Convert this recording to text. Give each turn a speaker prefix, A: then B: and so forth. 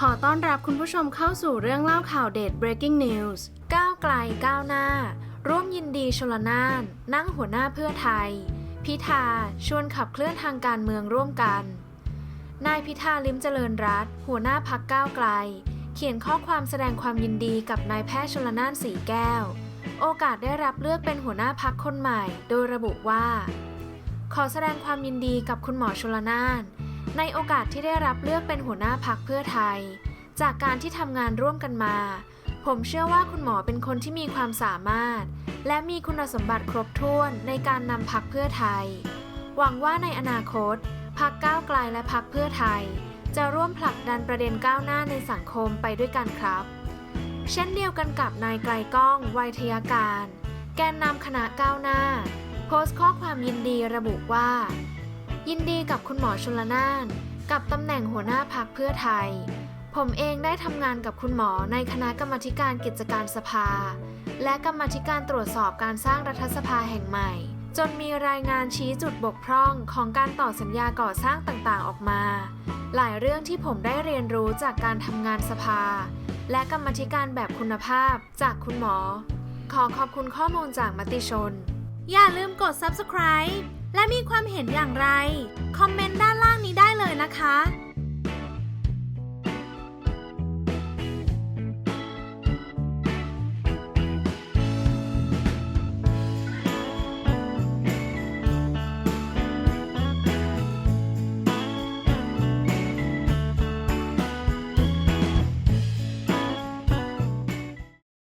A: ขอต้อนรับคุณผู้ชมเข้าสู่เรื่องเล่าข่าวเด็ด breaking news ก้าวไกลก้าวหน้า ร่วมยินดีชลนาน นั่งหัวหน้าเพื่อไทย พิธาชวนขับเคลื่อนทางการเมืองร่วมกัน นายพิธาลิมเจริญรัตหัวหน้าพักก้าวไกล เขียนข้อความแสดงความยินดีกับนายแพทย์ชลนานสีแก้ว โอกาสได้รับเลือกเป็นหัวหน้าพักคนใหม่ โดยระบุว่า ขอแสดงความยินดีกับคุณหมอชลนาน ในโอกาสที่ได้รับเลือกเป็นหัวหน้าพักเพื่อไทย จากการที่ทำงานร่วมกันมา ผมเชื่อว่าคุณหมอเป็นคนที่มีความสามารถ และมีคุณสมบัติครบถ้วนในการนำพักเพื่อไทย หวังว่าในอนาคตพักก้าวไกลและพักเพื่อไทย จะร่วมผลักดันประเด็นก้าวหน้าในสังคมไปด้วยกันครับ เช่นเดียวกันกับนายไกลก้องไวยทยการ แกนนำคณะก้าวหน้า โพสต์ข้อความยินดีระบุว่า ยินดีกับคุณหมอชลนาน กับตำแหน่งหัวหน้าพักเพื่อไทย ผมเองได้ทำงานกับคุณหมอในคณะกรรมการกิจการสภา และกรรมการตรวจสอบการสร้างรัฐสภาแห่งใหม่ จนมีรายงานชี้จุดบกพร่องของการต่อสัญญาก่อสร้างต่างๆออกมา หลายเรื่องที่ผมได้เรียนรู้จากการทำงานสภา และกรรมธิการแบบคุณภาพจากคุณหมอ ขอขอบคุณข้อมูลจากมติชน อย่าลืมกด subscribe และมีความเห็นอย่างไร คอมเมนต์